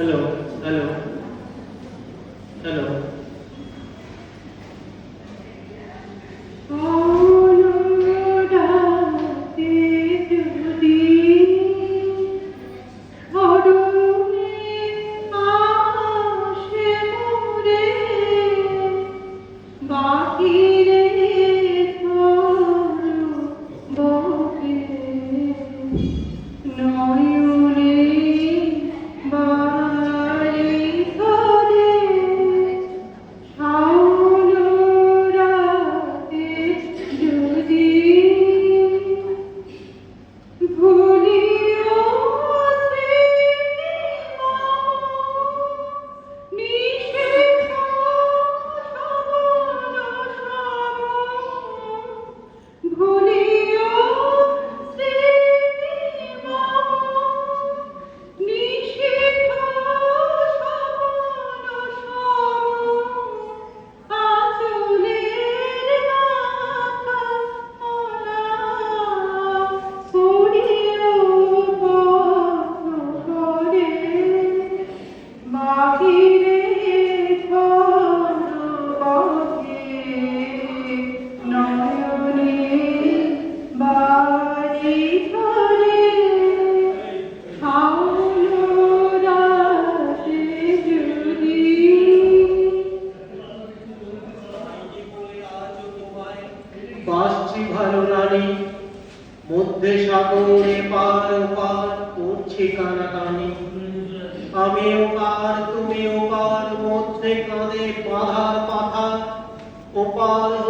Hello.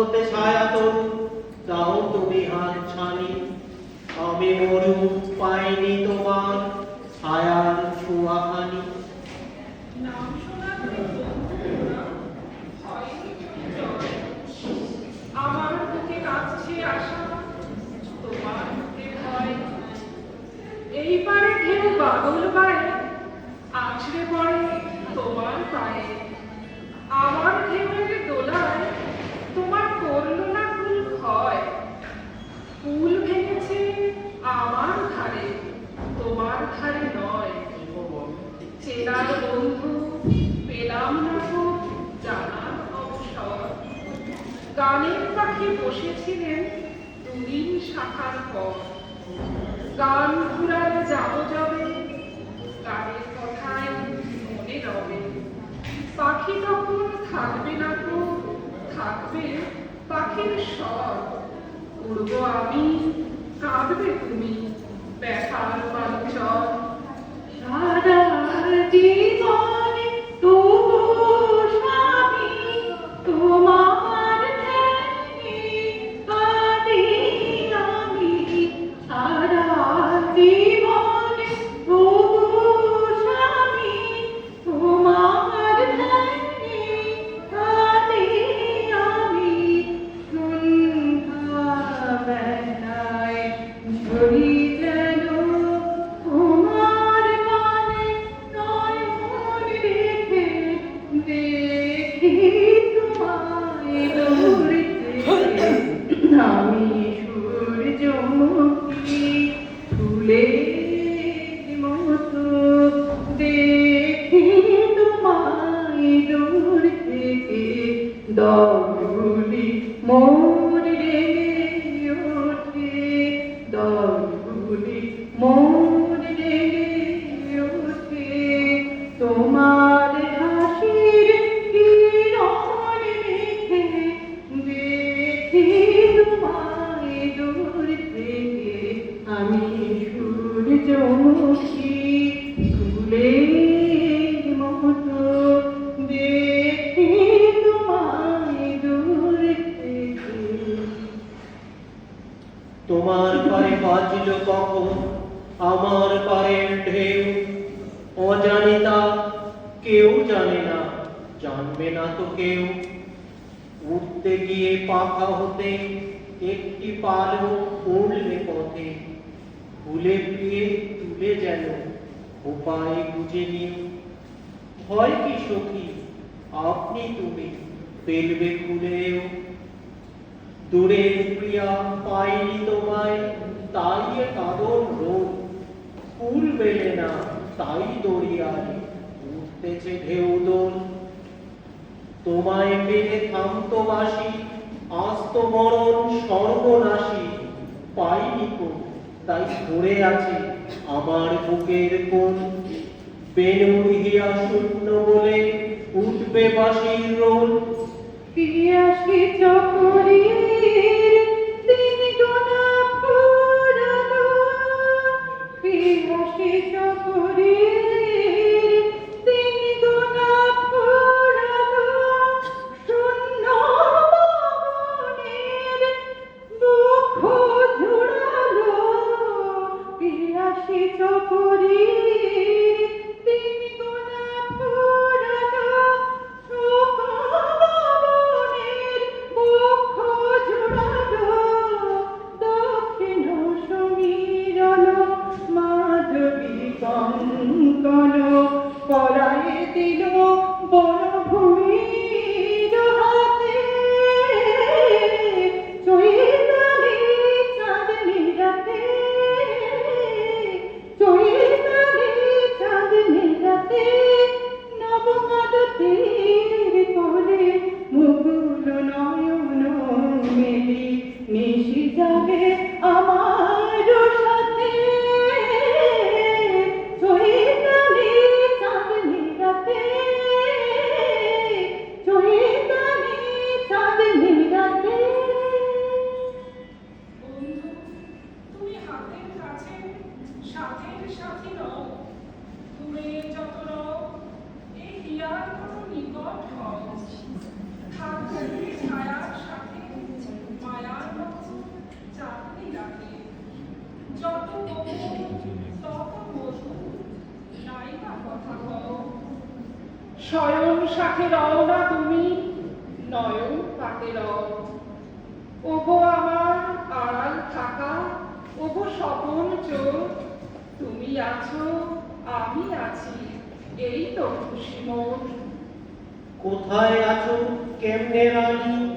হতে ছায়াত দাও তুমি হাত ছানি আমি মরু পাইনি তোমার গান ঘুরায় যাব যাবে, গানের কথায় মনে রবে। পাখি তখন থাকবে না তো থাকবে পাখির স্বর উড়বো আমি, কাঁদবে তুমি, ব্যথার পাঞ্চল সারা জীবন বাজল কখন? আমার পারের ঢেউ। অজানিতা, কেউ জানে না, জানবে না তো কেউ। উঠতে গিয়ে পাখা হতে একটি পালও পড়লে পথে। ভুলে প্রিয়ে তুলে যেন উপায় বুঝে নিও। ভয় কি সখী? আপনি তুমি পেলবে খুলেও। দূরের প্রিয়া পাইনি তোমায়। ತಾಯಿಯ ಕಾದೋರು ಪೂರ್ವೇಳೆನ ತಾಯಿ ದೋರಿಯಾಗಿ উঠতেছে ঢেউ দোল তোমায় পেলে থামতো আস্ত মরণ সর্বনাশী পাইনি কোন তাই ধরে আছে আমার বুকের কোন বেনুর হিয়া শূন্য বলে উঠবে বাসির রোল ফিরে আসি চকরি সাথের সাথী নও দূরে যত রও এই হিয়ার কোনো নিকট হও থাকবে ছায়ার সাথে মায়ার মতো চাকরি রাখে যত বহু তত মধু নাই বা কথা কও সাথে রও না তুমি? নয়ন পাতে রও। ওগো আমার আড়াল থাকা, ওগো স্বপন চোখ তুমি আছো, আমি আছি, এই তো খুশি মোর কোথায় আছো, কেমনে রানী?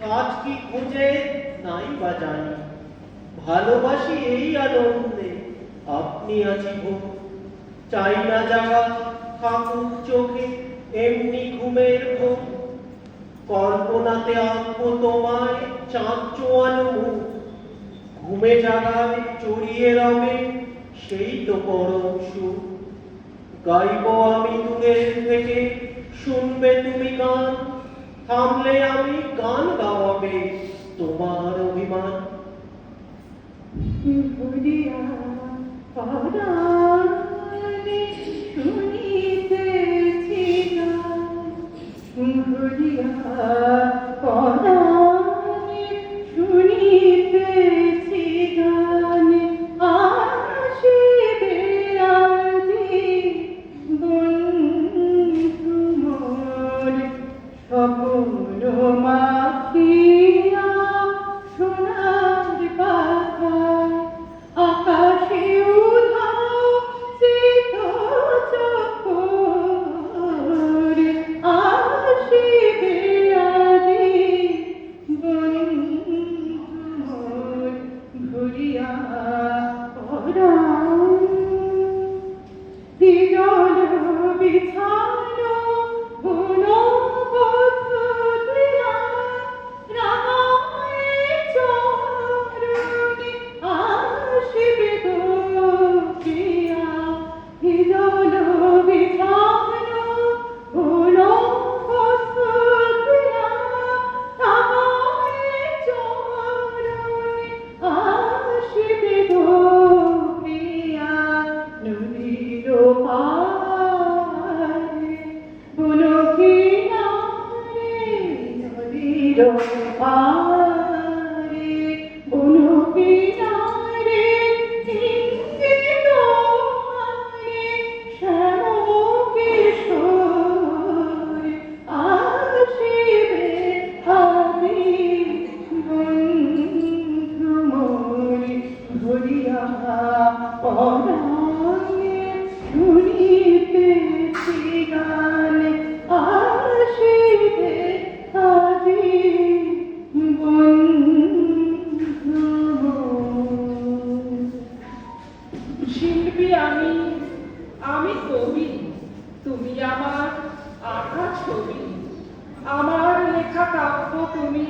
কাজ কি খুঁজে নাই বা জানি। ভালোবাসি এই আনন্দে, আপনি আছি ভোগ। চাই না জাগা থাকুক চোখে এমনি ঘুমের ভোগ কল্পনাতে আঁকবো তোমায় চাঁদ চোয়ানো মুখ ঘুমে জাগায় চড়িয়ে রবে, সেই তো পরম সুখ। গাইব আমি দূরের থেকে, শুনবে তুমি গান। থামলে আমি গান গাওয়াবে তোমার অভিমান। পরাণ তুমি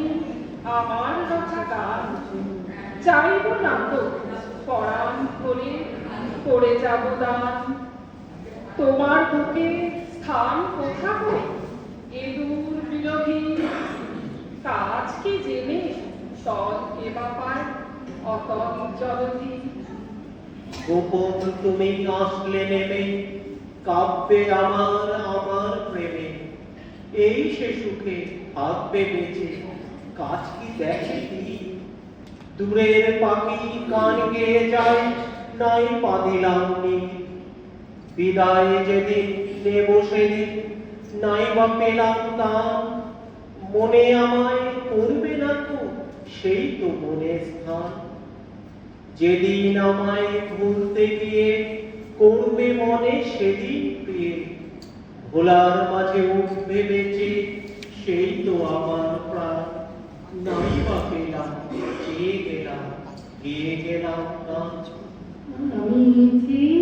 আমার কথা গান চাইব না তো, পরাণ করে করে যাব দান। তোমার বুকে স্থান কোথাও এ দূর বিরোধী কাজ কি জেনে তল কে বাপার অতল জলধি গোপন তুমি আসলে নেমে, কাব্যে আমার আমার প্রেমে। এই সুখে থাকবে বেঁচে কাজ কি দেখে কি? দূরের পাখি গান গেয়ে যায়, নাই নি বিদায় যেদিন, নেব সেদিন, নাই বা পেলাম দান মনে আমায় করবে না তো, সেই তো মনে স্থান। যেদিন আমায় ভুলতে গিয়ে করবে মনে, সেদিন পেয়ে ভোলার মাঝে উঠবে বেঁচে সেই তো আমার প্রাণ নাই বা পেলাম চেয়ে গেলাম গিয়ে গেলাম আমি চিরতরে